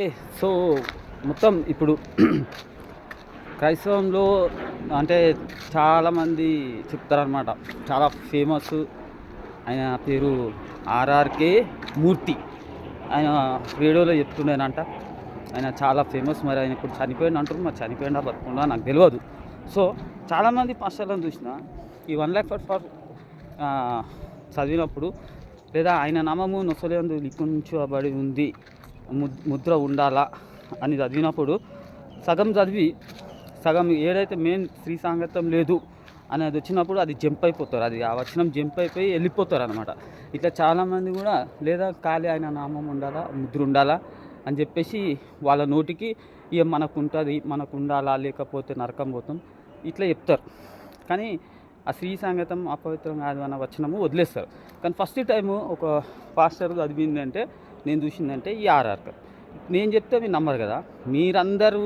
Okay so మొత్తం ఇప్పుడు క్రైస్తవంలో అంటే చాలామంది చెప్తారనమాట చాలా ఫేమస్ ఆయన పేరు ఆర్ఆర్కే మూర్తి. ఆయన రేడియోలో చెప్తుండేనంట. ఆయన చాలా ఫేమస్ మరి ఆయన ఇప్పుడు చనిపోయింది అంటారు మరి చనిపోయిందా బతుకుండా నాకు తెలియదు సో చాలామంది పాస్టర్లను చూసిన ఈ వన్ ల్యాక్ ఫర్ ఫర్ చదివినప్పుడు లేదా ఆయన నామము నొసలేందు లిఖించబడి ఉంది ముద్ర ఉండాలా అని చదివినప్పుడు సగం చదివి సగం ఏదైతే మెయిన్ స్త్రీ సాంగత్యం లేదు అనేది వచ్చినప్పుడు అది జంప్ అయిపోతారు. అది ఆ వచనం జంప్ అయిపోయి వెళ్ళిపోతారు అనమాట ఇట్లా చాలామంది కూడా లేదా ఖాళీ ఆయన నామం ఉండాలా ముద్ర ఉండాలా అని చెప్పేసి వాళ్ళ నోటికి ఇక మనకు ఉంటుంది మనకు ఉండాలా లేకపోతే నరకం పోతాం ఇట్లా చెప్తారు. కానీ ఆ స్త్రీ సాంగతం అపవిత్రం కాదు అన్న వచనము వదిలేస్తారు. కానీ ఫస్ట్ టైము ఒక పాస్టర్ చదివిందంటే నేను చూసిందంటే ఈ ఆర్ఆర్ నేను చెప్తే మీరు నమ్మరు కదా. మీరందరూ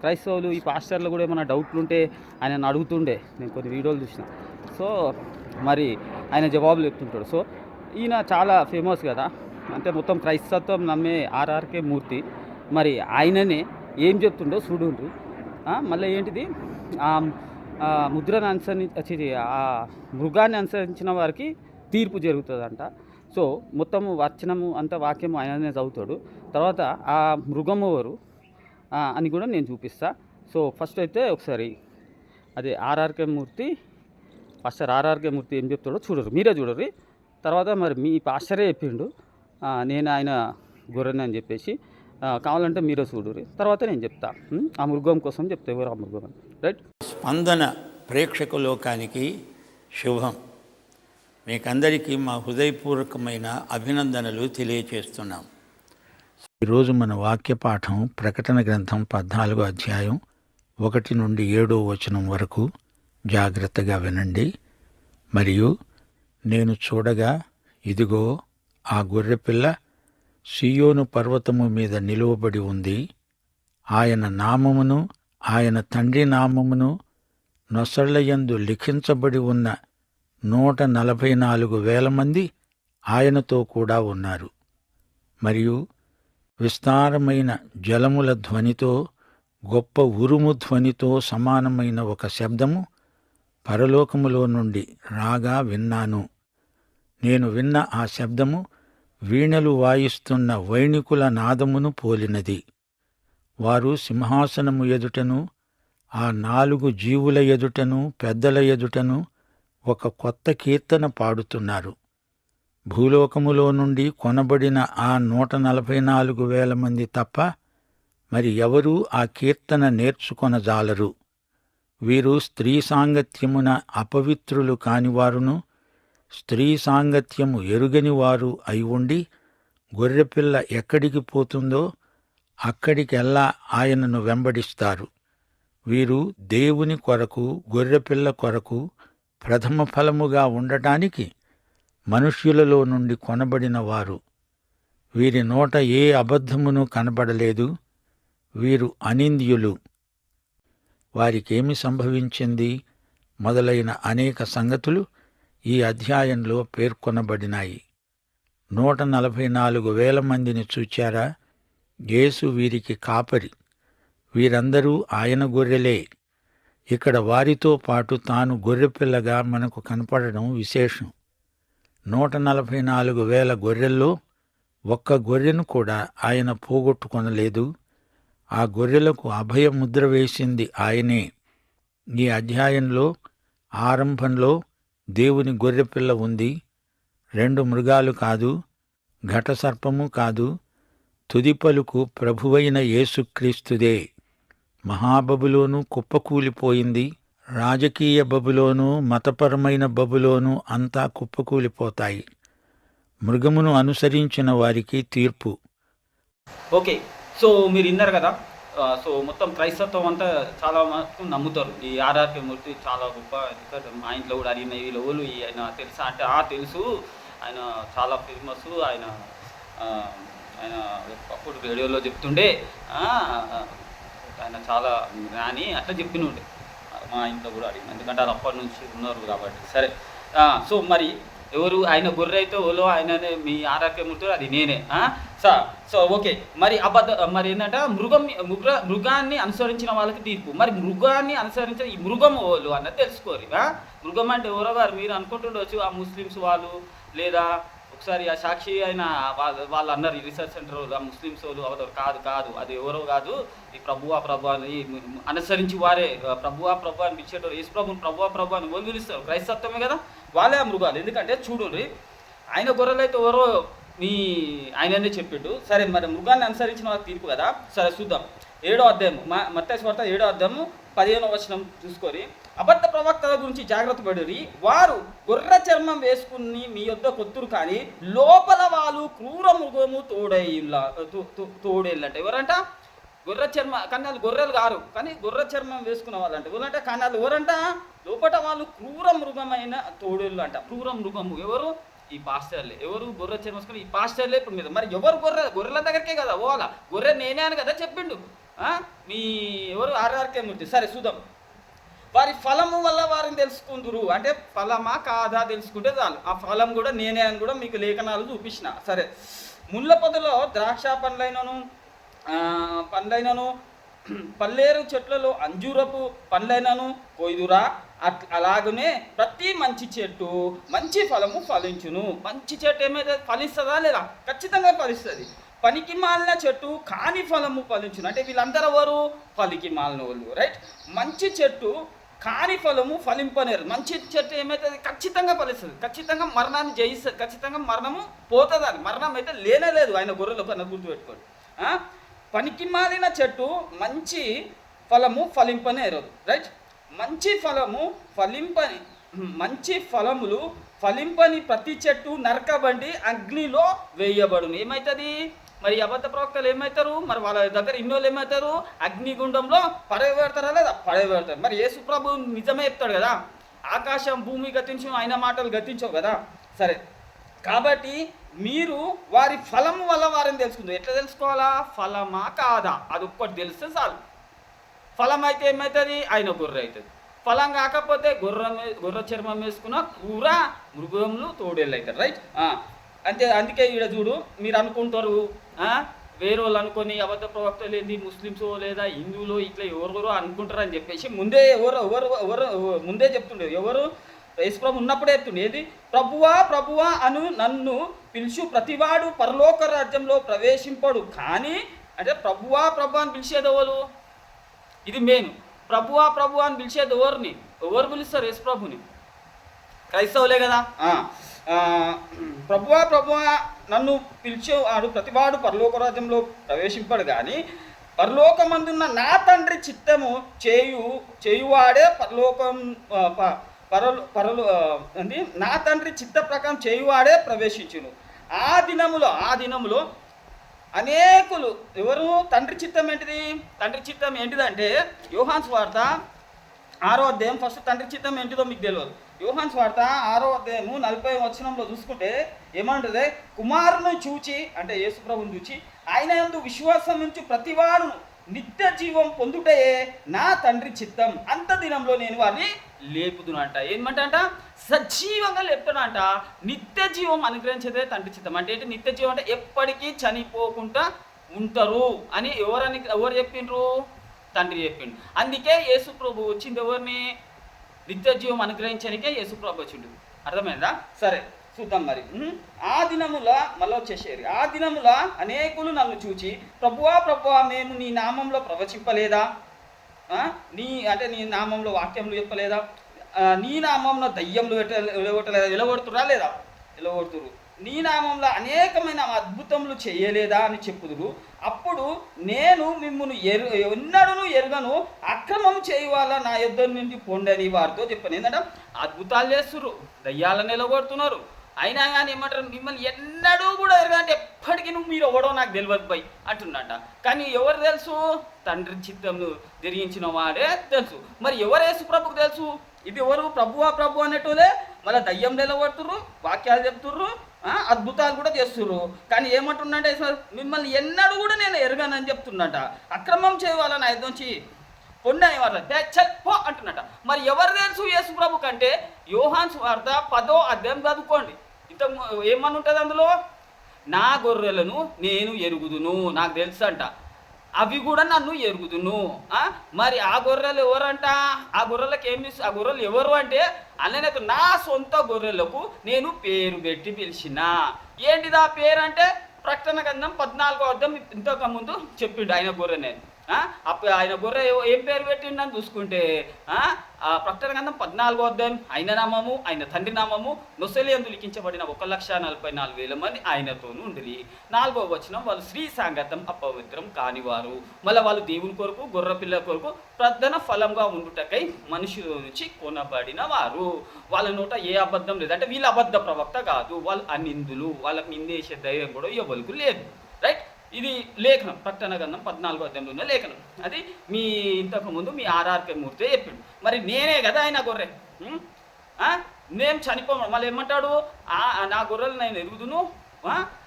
క్రైస్తవులు ఈ పాస్టర్లు కూడా ఏమైనా డౌట్లు ఉంటే ఆయన అడుగుతుండే. నేను కొన్ని వీడియోలు చూసిన. సో మరి ఆయన జవాబులు చెప్తుంటాడు. సో ఈయన చాలా ఫేమస్ కదా. అంటే మొత్తం క్రైస్తత్వం నమ్మే ఆర్ఆర్కే మూర్తి. మరి ఆయననే ఏం చెప్తుండో చూడుండ్రు. మళ్ళీ ఏంటిది? ఆ ఆ ముద్రను అనుసరించి ఆ మృగాన్ని అనుసరించిన వారికి తీర్పు జరుగుతుందంట. సో మొత్తము వచనము అంత వాక్యము ఆయననే చదువుతాడు. తర్వాత ఆ మృగము ఎవరు? అని కూడా నేను చూపిస్తా. సో ఫస్ట్ అయితే ఒకసారి అదే RRK Murthy pastor RRK Murthy ఏం చెప్తాడో చూడరు. మీరే చూడరు. తర్వాత మరి మీ పాస్టరే చెప్పిండు. నేను ఆయన గొర్రెని అని చెప్పేసి కావాలంటే మీరే చూడరు. తర్వాత నేను చెప్తా. ఆ మృగం కోసం చెప్తా ఎవరు ఆ మృగం రైట్? స్పందన ప్రేక్షక లోకానికి శుభం. మీకందరికీ మా హృదయపూర్వకమైన అభినందనలు తెలియచేస్తున్నాం. ఈరోజు మన వాక్య పాఠం ప్రకటన గ్రంథం పద్నాలుగో అధ్యాయం ఒకటి నుండి ఏడో వచనం వరకు జాగ్రత్తగా వినండి. మరియు నేను చూడగా ఇదిగో ఆ గొర్రెపిల్ల సియోను పర్వతము మీద నిలువబడి ఉంది. ఆయన నామమును ఆయన తండ్రి నామమును నొసళ్ళయందు లిఖించబడి ఉన్న నూట నలభై నాలుగు వేల మంది ఆయనతో కూడా ఉన్నారు. మరియు విస్తారమైన జలముల ధ్వనితో గొప్ప ఉరుము ధ్వనితో సమానమైన ఒక శబ్దము పరలోకములో నుండి రాగా విన్నాను. నేను విన్న ఆ శబ్దము వీణలు వాయిస్తున్న వైణికుల నాదమును పోలినది. వారు సింహాసనము ఎదుటను ఆ నాలుగు జీవుల ఎదుటను పెద్దల ఎదుటను ఒక కొత్త కీర్తన పాడుతున్నారు. భూలోకములో నుండి కొనబడిన ఆ నూట నలభై నాలుగు వేల మంది తప్ప మరి ఎవరూ ఆ కీర్తన నేర్చుకొనజాలరు. వీరు స్త్రీ సాంగత్యమున అపవిత్రులు కానివారును స్త్రీ సాంగత్యము ఎరుగనివారు అయి ఉండి గొర్రెపిల్ల ఎక్కడికి పోతుందో అక్కడికెల్లా ఆయనను వెంబడిస్తారు. వీరు దేవుని కొరకు గొర్రెపిల్ల కొరకు ప్రథమ ఫలముగా ఉండటానికి మనుష్యులలో నుండి కొనబడిన వారు. వీరి నోట ఏ అబద్ధమును కనబడలేదు. వీరు అనింద్యులు. వారికేమి సంభవించింది? మొదలైన అనేక సంగతులు ఈ అధ్యాయంలో పేర్కొనబడినాయి. నూట నలభై నాలుగు వేల మందిని చూచారా? యేసు వీరికి కాపరి. వీరందరూ ఆయన గొర్రెలే. ఇక్కడ వారితో పాటు తాను గొర్రెపిల్లగా మనకు కనపడడం విశేషం. నూట నలభై నాలుగు వేల గొర్రెల్లో ఒక్క గొర్రెను కూడా ఆయన పోగొట్టుకొనలేదు. ఆ గొర్రెలకు అభయ ముద్ర వేసింది ఆయనే. ఈ అధ్యాయంలో ఆరంభంలో దేవుని గొర్రెపిల్ల ఉంది. రెండు మృగాలు కాదు ఘటసర్పము కాదు తుదిపలుకు ప్రభువైన యేసుక్రీస్తుదే. మహాబబులోను కుప్పకూలిపోయింది. రాజకీయ బబులోను మతపరమైన బబులోను అంతా కుప్పకూలిపోతాయి. మృగమును అనుసరించిన వారికి తీర్పు. ఓకే సో మీరు విన్నారు కదా సో మొత్తం క్రైస్తత్వం అంతా చాలా మటుకు నమ్ముతారు. ఈ ఆర్ఆర్కే మూర్తి చాలా గొప్ప మా ఇంట్లో కూడా అడిగిన వీళ్ళు ఎవరు ఈ ఆయన తెలుసా? అంటే ఆ తెలుసు. ఆయన చాలా ఫేమస్ ఆయన ఆయన అప్పుడు రేడియోలో చెప్తుండే ఆయన చాలా జ్ఞాని అట్లా చెప్పినుండే మా ఇంట్లో కూడా అడిగింది ఎందుకంటే అది అప్పటి నుంచి ఉన్నారు కాబట్టి. సరే. సో మరి ఎవరు? ఆయన గొర్రె అయితే ఓలో ఆయననే మీ ఆరోగ్యమూర్తుడు అది నేనే. ఆ? So so okay. మరి అబద్ధ మరి ఏంటంటే మృగం మృగ మృగాన్ని అనుసరించిన వాళ్ళకి తీర్పు. మరి మృగాన్ని అనుసరించిన ఈ మృగం ఓలు అన్నది తెలుసుకోరు. మృగం అంటే ఎవరో గారు మీరు అనుకుంటుండొచ్చు. ఆ ముస్లిమ్స్ వాళ్ళు లేదా ఒకసారి ఆ సాక్షి అయిన వాళ్ళు వాళ్ళు అన్నారు ఈ రీసెర్చ్ సెంటర్ ముస్లిమ్స్ వాళ్ళు అవతల కాదు కాదు అది ఎవరో కాదు ఈ ప్రభువా ప్రభు అని అనుసరించి వారే ప్రభువా ప్రభు అని పిలిచేటోరు యేసు ప్రభుని ప్రభువా ప్రభు అని వాళ్ళు పిలుస్తారు? క్రైస్తత్వమే కదా? వాళ్ళే ఆ మృగాలు. ఎందుకంటే చూడండి ఆయన గొర్రెలు అయితే ఎవరో మీ ఆయననే చెప్పిండు. సరే మరి మృగాన్ని అనుసరించిన వాళ్ళకి తీర్పు కదా? సరే చూద్దాం. ఏడో అధ్యాయం మా మత్తాయి వార్త ఏడో అధ్యాయము పదిహేనవ వచనం చూసుకొని అబద్ధ ప్రవక్తల గురించి జాగ్రత్త పడి వారు గొర్రె చర్మం వేసుకుని మీ యొద్ద కొత్తురు కానీ లోపల వాళ్ళు క్రూర మృగము తోడేలా తోడేళ్ళంట. ఎవరంట? గొర్రె చర్మ కన్నాలు గొర్రెలు కారు. కానీ గొర్రె చర్మం వేసుకున్న వాళ్ళంట. ఎవరంటే? కన్నాలు ఎవరంట? లోపల వాళ్ళు క్రూర మృగమైన తోడేళ్ళు అంట క్రూర మృగము. ఎవరు? ఈ పాస్టర్లే. ఎవరు గొర్రె చర్మం వేసుకుని ఈ పాస్టర్లే ఇప్పుడు మీద. మరి ఎవరు గొర్రె? గొర్రెల దగ్గరికే కదా పోవాలా? గొర్రె నేనే అని కదా చెప్పిండు. మీ ఎవరు? ఆర్ఆర్కే మూర్తి. సరే చూద్దాం. వారి ఫలము వల్ల వారిని తెలుసుకుందురు. అంటే ఫలమా కాదా తెలుసుకుంటే చాలు. ఆ ఫలం కూడా నేనే అని కూడా మీకు లేఖనాలు చూపించిన. సరే. ముళ్ళ పొదలో ద్రాక్ష పండ్లైనను పండ్లైనను పల్లేరు చెట్లలో అంజూరపు పండ్లైనను కొయ్యురా అట్ అలాగనే ప్రతి మంచి చెట్టు మంచి ఫలము ఫలించును. మంచి చెట్టు ఏమైతే ఫలిస్తుందా లేదా? ఖచ్చితంగా ఫలిస్తుంది. పనికి మాలిన చెట్టు కాని ఫలము ఫలించును. అంటే వీళ్ళందరూ ఎవరు? పలికి మాలిన వాళ్ళు రైట్ మంచి చెట్టు కాని ఫలము ఫలింపనేరు. మంచి చెట్టు ఏమవుతుంది ఖచ్చితంగా ఫలిస్తుంది. ఖచ్చితంగా మరణాన్ని జయిస్తుంది. ఖచ్చితంగా మరణము పోతుంది అది. మరణం అయితే లేనే లేదు ఆయన గొర్రెలు పని గుర్తుపెట్టుకోండి. పనికి మాలిన చెట్టు మంచి ఫలము ఫలింపనేరదు రైట్ మంచి ఫలము ఫలింపని మంచి ఫలములు ఫలింపని ప్రతి చెట్టు నరకబండి అగ్నిలో వేయబడును. ఏమవుతుంది మరి అబద్ధ ప్రవక్తలు ఏమవుతారు మరి వాళ్ళ దగ్గర ఇన్నోళ్ళు ఏమవుతారు అగ్నిగుండంలో పడవేడతారా లేదా? పడవేడతారు మరి యేసు ప్రభు నిజమే చెప్తాడు కదా? ఆకాశం భూమి గతించు ఆయన మాటలు గతించవు కదా? సరే. కాబట్టి మీరు వారి ఫలము వల్ల వారిని తెలుసుకుంది. ఎట్లా తెలుసుకోవాలా? ఫలమా కాదా? అది ఒక్కటి తెలిస్తే చాలు. ఫలం అయితే ఏమవుతుంది ఆయన గొర్రె అవుతుంది ఫలం కాకపోతే గొర్రె గొర్రె చర్మం వేసుకున్న కూర మృగములు తోడేళ్ళు అవుతారు. రైట్? అంతే అందుకే ఈడ చూడు మీరు అనుకుంటారు వేరే వాళ్ళు అనుకొని అబద్ధ ప్రవక్తలు ఏంది? ముస్లిమ్స్ లేదా హిందువులు ఇట్లా ఎవరెవరో అనుకుంటారు అని చెప్పేసి ముందే ఎవరు ఎవరు ఎవరు ముందే చెప్తుండే. ఎవరు? యేసుప్రభు ఉన్నప్పుడే చెప్తుండే. ఏది? ప్రభువా ప్రభువా అను నన్ను పిలుచు ప్రతివాడు పరలోక రాజ్యంలో ప్రవేశింపడు. కానీ అంటే ప్రభువా ప్రభు అని పిలిచేది ఎవరు? ఇది మెయిన్ ప్రభువా ప్రభు అని పిలిచేది ఎవరిని? ఎవరు పిలుస్తారు యేసు ప్రభుని? క్రైస్తవులే కదా? ప్రభువా ప్రభువా నన్ను పిలిచేవాడు ప్రతివాడు పరలోకరాజ్యంలో ప్రవేశింపడు కానీ పరలోకమందున్న నా తండ్రి చిత్తము చేయు చేయువాడే పరలోకం ప- పరలు పరలు ఆ, నా తండ్రి చిత్త ప్రకారం చేయువాడే ప్రవేశించును. ఆ దినములో ఆ దినములో అనేకులు ఎవరు? తండ్రి చిత్తం ఏంటిది? తండ్రి చిత్తం ఏంటిదంటే యోహాన్స్ వార్త ఆరో అధ్యాయం ఫస్ట్ తండ్రి చిత్తం ఏంటిదో మీకు తెలియదు. యోహాన్ స్వార్త ఆరో అధ్యాయము నలభై వచనంలో చూసుకుంటే ఏమంటుంది? కుమారుని చూచి అంటే యేసుప్రభుని చూచి ఆయన ఎందు విశ్వాసం నుంచి ప్రతివాడును నిత్య జీవం పొందుటయే నా తండ్రి చిత్తం. అంత దినంలో నేను వారిని లేపుదునంట. ఏమంటంట? సజీవంగా లేపుతాడంట నిత్య జీవం అనుగ్రహించేదే తండ్రి చిత్తం. అంటే ఏంటి? నిత్య జీవం అంటే ఎప్పటికీ చనిపోకుండా ఉంటారు అని ఎవరని ఎవరు చెప్పిండ్రు? తండ్రి చెప్పిండు. అందుకే యేసు ప్రభు వచ్చింది ఎవరిని? నిత్యజీవం అనుగ్రహించడానికే యేసుప్రభు వచ్చిండు. అర్థమైందా? సరే చూద్దాం మరి. ఆ దినముల మళ్ళీ వచ్చేసేరు ఆ దినముల అనేకులు నన్ను చూచి ప్రభువా ప్రభువా మేము నీ నామంలో ప్రవచింపలేదా? నీ అంటే నీ నామంలో వాక్యములు చెప్పలేదా? నీ నామంలో దయ్యంలు ఎలగొట్టలేదా ఎలగొడుతురా లేదా? ఎలగొడుతురు నీ నామంలో అనేకమైన అద్భుతములు చేయలేదా అని చెప్పుదురు. అప్పుడు నేను మిమ్మల్ని ఎరు ఎన్నడను ఎరుగను అక్రమం చేయవాల నా యుద్ధం నుండి పొండని వారితో చెప్పాను. ఏంటంటే అద్భుతాలు చేస్తున్నారు దయ్యాలను నిలబడుతున్నారు. అయినా కానీ ఏమంటారు మిమ్మల్ని ఎన్నడూ కూడా ఎరగంటే ఎప్పటికీ నువ్వు మీరు ఎవడో నాకు తెలియదు పోయి అంటున్నట కానీ ఎవరు తెలుసు? తండ్రి చిత్తంను తిరిగించిన వాడే తెలుసు. మరి ఎవరు యేసు ప్రభుకు తెలుసు? ఇది ఎవరు? ప్రభువా ప్రభు అనేటోలే మళ్ళీ దయ్యం నిలబడుతుర్రు వాక్యాలు చెప్తుర్రు. అద్భుతాలు కూడా చేస్తున్నారు కానీ ఏమంటున్నాడే మిమ్మల్ని ఎన్నడూ కూడా నేను ఎరగానని చెప్తున్నట అక్రమం చేయాలని ఐదు నుంచి పొండి వార్త చల్ పో అంటున్నట మరి ఎవరు తెలుసు యేసు ప్రభు కంటే? యోహాన్స్ వార్త పదో అధ్యాయం చదువుకోండి. ఇంత ఏమని ఉంటుంది అందులో? నా గొర్రెలను నేను ఎరుగుదును నాకు తెలుసు అంట అవి కూడా నన్ను ఎరుగుదును. ఆ? మరి ఆ గొర్రెలు ఎవరంట? ఆ గొర్రెలకు ఏమి ఆ గొర్రెలు ఎవరు అంటే అన్ననైతే నా సొంత గొర్రెలకు నేను పేరు పెట్టి పిలిచిన. ఏంటిది ఆ పేరు అంటే ప్రకటన గంధం పద్నాలుగో అర్థం ఇంతకు ముందు చెప్పిండు ఆయన గొర్రెనే. నేను అప్పుడు ఆయన గొర్రె ఏం పేరు పెట్టిండని చూసుకుంటే? ఆ? ఆ ప్రకటన గ్రంథం పద్నాలుగో అధ్యాయం. ఆయన నామము ఆయన తండ్రి నామము నొసలి అందు లిఖించబడిన ఒక లక్ష నలభై నాలుగు వేల మంది ఆయనతోనూ ఉండిరి. నాలుగో వచనం వాళ్ళు శ్రీ సాంగతం అపవిత్రం కానివారు. మళ్ళీ వాళ్ళు దేవుని కొరకు గొర్రె పిల్ల కొరకు ప్రధాన ఫలంగా ఉండుటకై మనుషుల నుంచి కొనబడిన వారు. వాళ్ళ నోట ఏ అబద్ధం లేదు. అంటే వీళ్ళ అబద్ధ ప్రవక్త కాదు. వాళ్ళు అనిందులు. వాళ్ళకి నిందేసే ధైర్యం కూడా ఎవరికి లేదు. రైట్ ఇది లేఖనం ప్రకటన గ్రంథం పద్నాలుగో అధ్యాయంలో ఉన్న లేఖనం. అది మీ ఇంతకు ముందు మీ ఆర్ఆర్కే మూర్తి చెప్పిండు. మరి నేనే కదా ఆయన గొర్రె? నేను చనిపోమను మళ్ళీ ఏమంటాడు? నా గొర్రెలు నేను ఎరుగుదును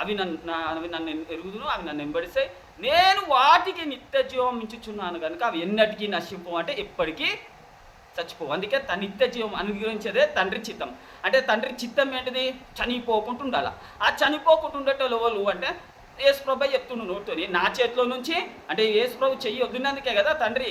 అవి నన్ను అవి నన్ను ఎరుగుదును అవి నన్ను వెంబడిస్తాయి. నేను వాటికి నిత్య జీవం మించుచున్నాను కనుక అవి ఎన్నటికీ నశింపవు అంటే ఎప్పటికీ చచ్చిపోవు. అందుకే తన నిత్య జీవం అనుగ్రహించేదే తండ్రి చిత్తం. అంటే తండ్రి చిత్తం ఏంటిది? చనిపోకుండా ఉండాలి ఆ చనిపోకుండా ఉండేటోళ్ళు వాళ్ళు అంటే యేసు ప్రభు చెప్తుండు నోటితోని నా చేతిలో నుంచి అంటే యేసు ప్రభు చెయ్యి వదిలినందుకే కదా తండ్రి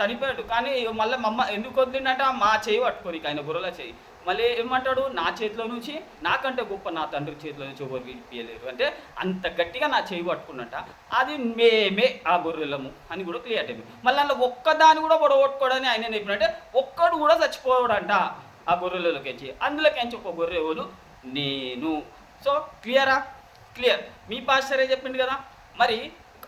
చనిపోయాడు. కానీ మళ్ళీ మమ్మ ఎందుకు వదిలిందంట మా చేయి పట్టుకొని ఆయన గొర్రెల చెయ్యి మళ్ళీ ఏమంటాడు? నా చేతిలో నుంచి నాకంటే గొప్ప నా తండ్రి చేతిలో నుంచి ఎవరు విడిపియలేరు. అంటే అంత గట్టిగా నా చేయి పట్టుకున్నట్ట అది మేమే ఆ గొర్రెలము అని కూడా క్లియర్ అయింది. మళ్ళీ అందులో ఒక్కదాన్ని కూడా పొడగొట్టుకోవడని ఆయన చెప్పినట్టే ఒక్కడు కూడా చచ్చిపోవడంట ఆ గొర్రెలలోకించి అందులోకించి ఒక గొర్రె ఎవరు? నేను. సో క్లియరా? క్లియర్ మీ పాస్టరే చెప్పిండు కదా? మరి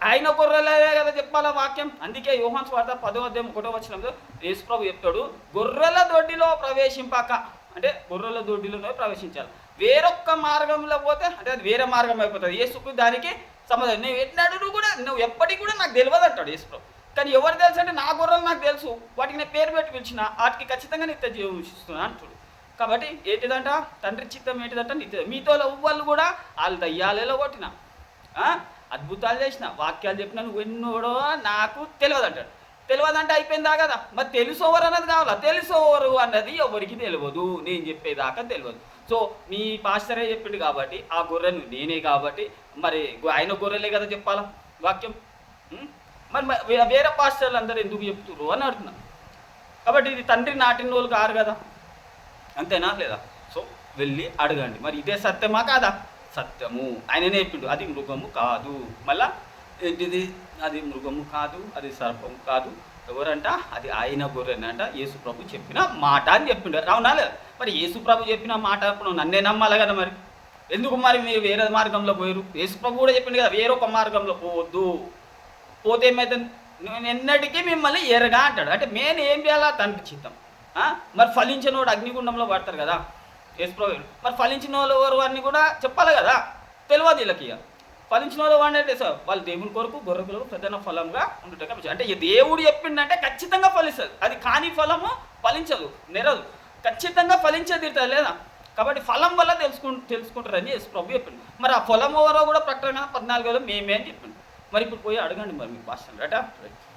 ఆయన గొర్రెలే కదా చెప్పాల వాక్యం? అందుకే యోహన్ స్వార్థ పదో అధ్యాయం ఒకటో వచ్చినప్పుడు యేసుప్రభు చెప్తాడు గొర్రెల దొడ్డిలో ప్రవేశింపాక అంటే గొర్రెల దొడ్డిలోనే ప్రవేశించాలి. వేరొక్క మార్గంలో పోతే అంటే అది వేరే మార్గం అయిపోతుంది. యేసుకు దానికి సమాధానం నువ్వు ఎన్నడూ కూడా నువ్వు ఎప్పటికి కూడా నాకు తెలియదు అంటాడు యేసుప్రభు. కానీ ఎవరు తెలుసు అంటే నా గొర్రెలు నాకు తెలుసు వాటికి నేను పేరు పెట్టి పిలిచిన వాటికి ఖచ్చితంగా నిత్య జీవం ఇస్తున్నాను అంటాడు. కాబట్టి ఏంటిదంట? తండ్రి చిత్తం ఏంటిదంట? నిత్య. మీతో వాళ్ళు కూడా వాళ్ళు దయ్యాలేలో కొట్టిన. అద్భుతాలు చేసిన. వాక్యాలు చెప్పిన నువ్వు ఎన్నోడో నాకు తెలియదు అంటాడు తెలియదు అంటే అయిపోయిందా కదా? మరి తెలుసోవరు అన్నది కావాలా? తెలుసోవరు అన్నది ఎవరికి తెలియదు. నేను చెప్పేదాకా తెలియదు. సో మీ పాస్టరే చెప్పిండు కాబట్టి ఆ గొర్రెను నేనే కాబట్టి మరి ఆయన గొర్రెలే కదా చెప్పాలా వాక్యం? మరి వేరే పాస్టర్లు అందరూ ఎందుకు చెప్తున్నారు అని అడుగుతున్నాను కాబట్టి ఇది తండ్రి నాటిన వాళ్ళు కారు కదా. అంతేనా లేదా? సో వెళ్ళి అడగండి. మరి ఇదే సత్యమా కాదా? సత్యము. ఆయననే చెప్పిండు అది మృగము కాదు. మళ్ళా ఏంటిది? అది మృగము కాదు అది సర్పము కాదు. ఎవరంట? అది ఆయన గొర్రెనంట యేసు ప్రభు చెప్పిన మాట అని చెప్పిండు. అవునా లేదా? మరి యేసు ప్రభు చెప్పిన మాట అప్పుడు నన్నే నమ్మాలి కదా మరి? ఎందుకు మరి మీరు వేరే మార్గంలో పోయారు యేసు ప్రభు కూడా చెప్పిండు కదా వేరొక మార్గంలో పోవద్దు. పోతే ఏమైతే నేను ఎన్నటికీ మిమ్మల్ని ఎరగా అంటాడు. అంటే మేము ఏం చేయాలా తండ్రి చిత్తం. మరి ఫలించిన వాడు అగ్నిగుండంలో పడతారు కదా? యేసుప్రభు మరి ఫలించిన వాళ్ళు ఎవరు వారిని కూడా చెప్పాలి కదా? తెలియదు వీళ్ళకి ఇక. ఫలించిన వాళ్ళు వాడిని అంటే సార్ వాళ్ళు దేవుని కొరకు గొర్రెలకు ప్రధాన ఫలంగా ఉండటం అంటే ఈ దేవుడు చెప్పిండంటే ఖచ్చితంగా ఫలిస్తుంది. అది కాని ఫలము ఫలించదు నెరదు. ఖచ్చితంగా ఫలించే తీరుతుంది లేదా? కాబట్టి ఫలం వల్ల తెలుసుకు తెలుసుకుంటారని యేసు ప్రభు చెప్పిండు. మరి ఆ ఫలం ఎవరో కూడా ప్రకటన పద్నాలుగు వేలు మేమే అని చెప్పిండు. మరి ఇప్పుడు పోయి అడగండి మరి మీకు భాష రైటా? రైట్.